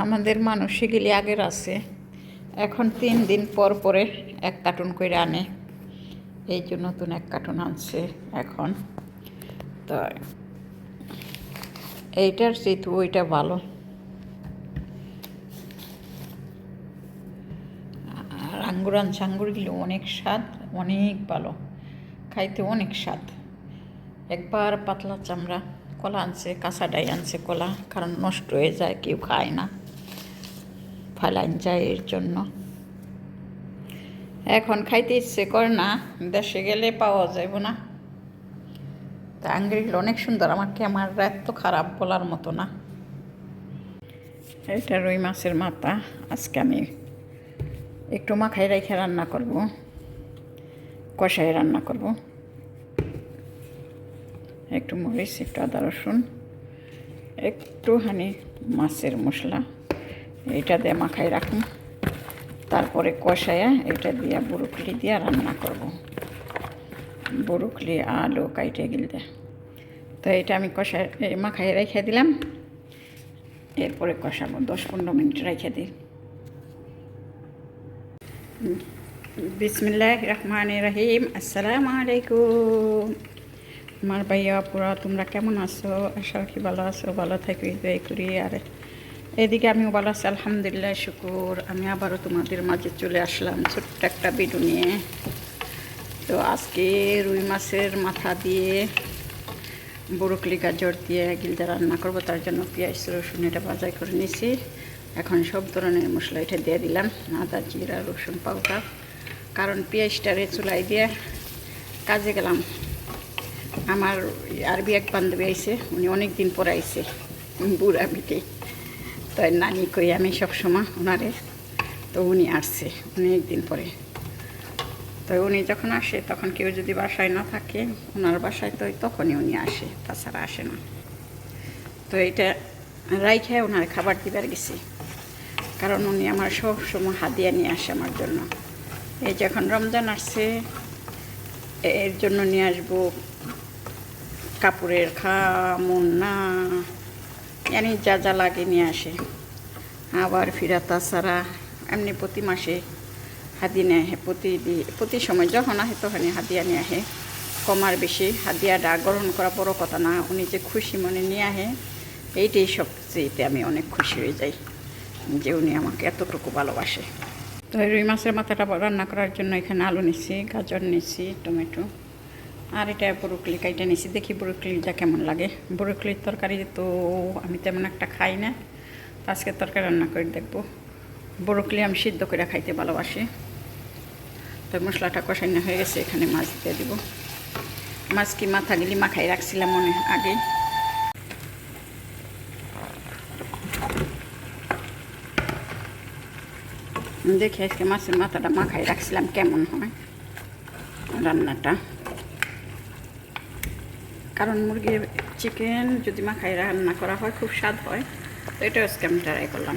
আমাদের মানুষে গেলে আগের আছে। এখন তিন দিন পর পরে এক কার্টুন করে আনে। এই জন্য নতুন এক কার্টুন আনছে এখন। তো এইটার চেয়ে ওইটা ভালো। আর আঙ্গুর আনছে আঙ্গুরগুলো অনেক স্বাদ, অনেক ভালো। খাইতে অনেক স্বাদ। একবার পাতলা চামড়া, কলা আনছে কাঁচাডাই আনছে কলা, কারণ নষ্ট হয়ে যায়, কেউ খায় না। ফালাইন যায় এর জন্য। এখন খাইতে ইচ্ছে করে না, দেশে গেলে পাওয়া যাইব না। তা আঙ্গুরগুলো অনেক সুন্দর আমাকে আমার ক্যামেরা এত খারাপ বলার মতো না। এটা রুই মাছের মাথা, আজকে আমি একটু মাখাই রেখে রান্না করব কষাই রান্না করব। একটু মরিচ, একটু আদা রসুন, একটুখানি মাছের মশলা। এটা দিয়ে মাখাই রাখুন। তারপরে কষায়া এটা দিয়ে বুরুকলি দিয়ে রান্না করব। বুরুকলি, আলু, কাইটে গিলতে তো এটা আমি কষায় মাখাই রেখে দিলাম। এরপরে কষাবো, দশ পনেরো মিনিট রেখে দিই। বিসমিল্লাহ রহমান রহিম, আসসালামু আলাইকুম। আমার ভাইয়া পুরা তোমরা কেমন আছো? আশা রাখি ভালো আছো, ভালো থাকি দয়া করি। আর এদিকে আমি ভালো আছি, আলহামদুলিল্লাহ, শুকুর। আমি আবারও তোমাদের মাঝে চলে আসলাম ছোট্ট একটা ভিডিও নিয়ে। তো আজকে রুই মাছের মাথা দিয়ে বরকলি গাজর দিয়ে গিলদা রান্না করব, তার জন্য পেঁয়াজ, রসুন এটা বাজার করে নিয়েছি। এখন সব ধরনের মশলা এটা দিয়ে দিলাম, আদা, জিরা, রসুন, পাউডার। কারণ পেঁয়াজটারে চুলাই দিয়ে কাজে গেলাম। আমার আরবি এক বান্ধবী আইসে উনি অনেক দিন পরে আইসে বুড়া বিটে তো নানি কই, আমি সবসময় ওনারে, তো উনি আসছে অনেক দিন পরে। তো উনি যখন আসে, তখন কেউ যদি বাসায় না থাকে, ওনার বাসায় তো তখনই উনি আসে, তাছাড়া আসে না। তো এইটা রাইখে ওনার খাবার দিবার গেছি। কারণ উনি আমার সব সময় হাদিয়া নিয়ে আসে আমার জন্য। এই যখন রমজান আসছে এর জন্য নিয়ে আসব কাপড়ের খামুন্না জানি যা যা লাগে নিয়ে আসে। আবার ফিরা তাছাড়া এমনি প্রতি মাসে হাদি নিয়ে আহে প্রতি প্রতি সময় যখন আহে তখন হাদিয়া নিয়ে আহে কমার বেশি হাদিয়াটা গ্রহণ করা বড় কথা না, উনি যে খুশি মনে নিয়ে আহে এইটাই সবচেয়েতে আমি অনেক খুশি হয়ে যাই যে উনি আমাকে এতটুকু ভালোবাসে। তো রুই মাছের মাথাটা রান্না করার জন্য এখানে আলু নিছি গাজর নিছি টমেটো। আর এটা বরুকলি কাইটা নিছি, দেখি বরুকলিটা কেমন লাগে। বরুকলির তরকারি তো আমি তেমন একটা খাই না আজকে তরকারি রান্না করে দেখব। বরুকলি আমি সিদ্ধ করে খাইতে ভালোবাসি। তো মশলাটা কষানো হয়ে গেছে, এখানে মাছ দিয়ে দেবো। মাছ কি মাথা গিলি মাখাই রাখছিলাম মনে আগে দেখি আজকে মাছের মাথাটা মাখাই রাখছিলাম, কেমন হয় রান্নাটা। কারণ মুরগির চিকেন যদি মাখাই রান্না করা হয়, খুব স্বাদ হয়। তো এটা আজকে আমি ট্রাই করলাম।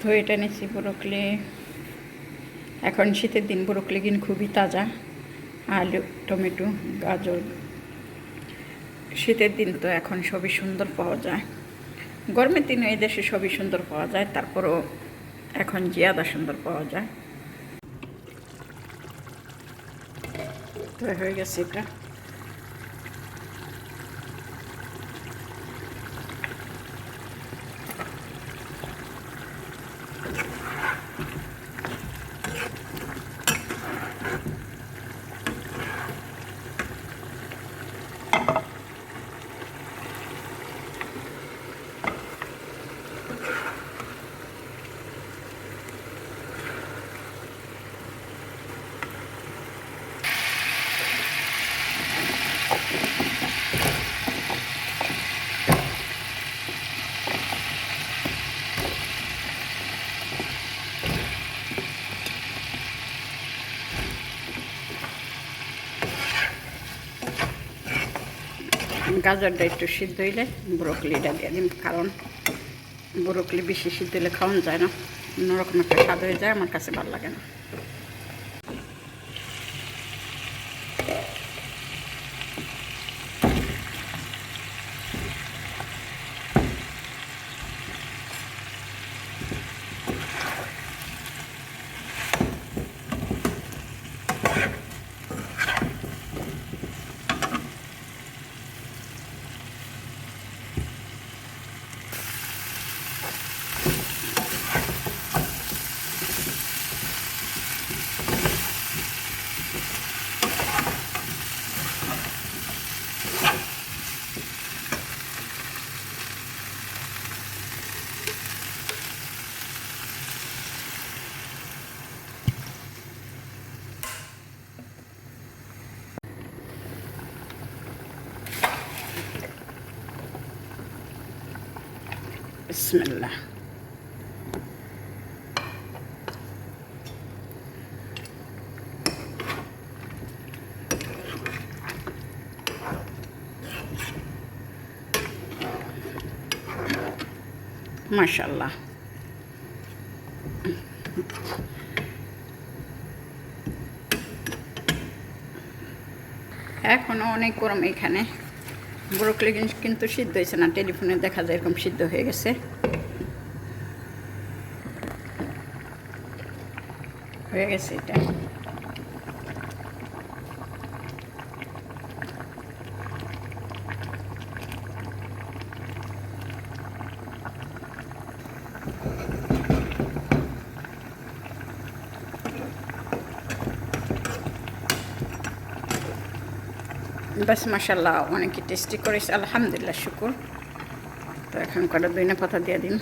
তো এটা নিচ্ছি ব্রোকলি। এখন শীতের দিন, ব্রোকলি কিন খুবই তাজা। আলু, টমেটো, গাজর। শীতের দিন তো এখন সবই সুন্দর পাওয়া যায়। গরমের দিনে এই দেশে সবই সুন্দর পাওয়া যায়, তারপরও এখন জিয়াদা সুন্দর পাওয়া যায়। তো হয়ে গেছে এটা। গাজরটা একটু সিদ্ধ হইলে ব্রোকলিটা দিয়ে দিন কারণ ব্রোকলি বেশি সিদ্ধ হলে খাওয়ানো যায় না। অন্যরকম একটা স্বাদ হয়ে যায়, আমার কাছে ভালো লাগে না। বিসমিল্লাহ মাশাল্লাহ এখনও অনেক গরম এখানে। ব্রোকলি কিন্তু সিদ্ধ হয়েছে না, টেলিফোনে দেখা যায় এরকম সিদ্ধ হয়ে গেছে। হয়ে গেছে এটা। বাস মাসাল্লাহ অনেকে টেস্টি করেছে। আলহামদুলিল্লাহ, শুকুর। তো এখন কটা দুই না পাতা দিয়ে দিন।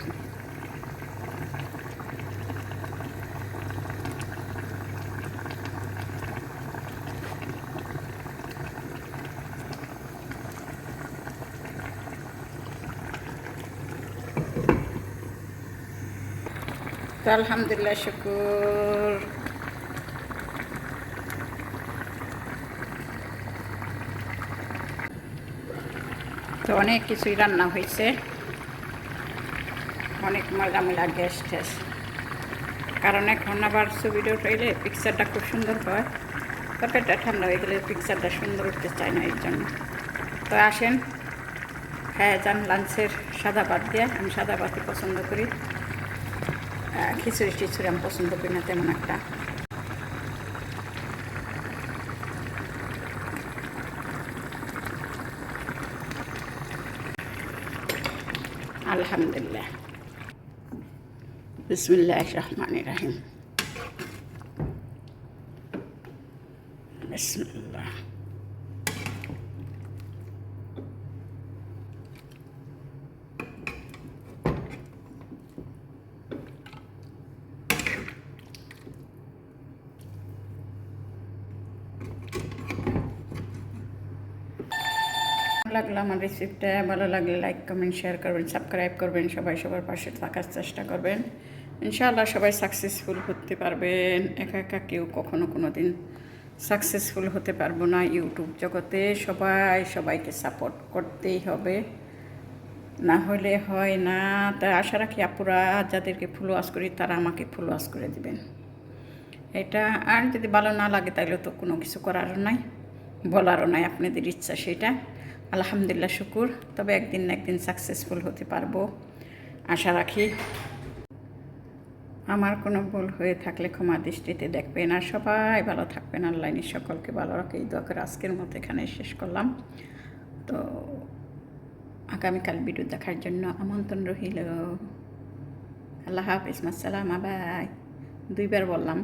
তো আলহামদুলিল্লাহ, শুকুর। তো অনেক কিছুই রান্না হয়েছে। অনেক ময়লা ময়লা গ্যাস ট্যাস কারণ এখন আবার ছবিটা উঠাইলে পিকচারটা খুব সুন্দর হয়। তরকারিটা ঠান্ডা হয়ে গেলে পিকচারটা সুন্দর উঠতে চায় না এর জন্য। তো আসেন হ্যাঁ যান লাঞ্চের সাদা ভাত দিয়ে আমি সাদা ভাতই পছন্দ করি। খিচুড়ি টিচুড়ি আমি পছন্দ করি না, তেমন একটা। আলহামদুলিল্লাহ বিসমিল্লাহ রহমান রাহিম বিসমিল্লাহ ভালো লাগল আমার রেসিপিটা ভালো লাগলে লাইক কমেন্ট শেয়ার করবেন সাবস্ক্রাইব করবেন, সবাই সবার পাশে থাকার চেষ্টা করবেন। ইনশাআল্লাহ সবাই সাকসেসফুল হতে পারবেন। একা একা কেউ কখনো কোনো দিন সাকসেসফুল হতে পারব না ইউটিউব জগতে। সবাই সবাইকে সাপোর্ট করতেই হবে। না হলে হয় না। তা আশা রাখি আপুরা যাদেরকে ফলোয়াস করি, তারা আমাকে ফলোয়াস করে দিবেন। এটা, আর যদি ভালো না লাগে তাইলে তো কোনো কিছু করারও নাই, বলারও নাই, আপনাদের ইচ্ছা সেটা। আলহামদুলিল্লাহ, শুকুর। তবে একদিন না একদিন সাকসেসফুল হতে পারব, আশা রাখি। আমার কোনো ভুল হয়ে থাকলে ক্ষমা দৃষ্টিতে দেখবেন। আর সবাই ভালো থাকবেন। আল্লাহ সকলকে ভালো রাখে। এই দোয়া করে আজকের মতো এখানে শেষ করলাম। তো আগামীকাল ভিডিও দেখার জন্য আমন্ত্রণ রহিল আল্লাহ হাফিজ। মাসালাম আবাই। দুইবার বললাম।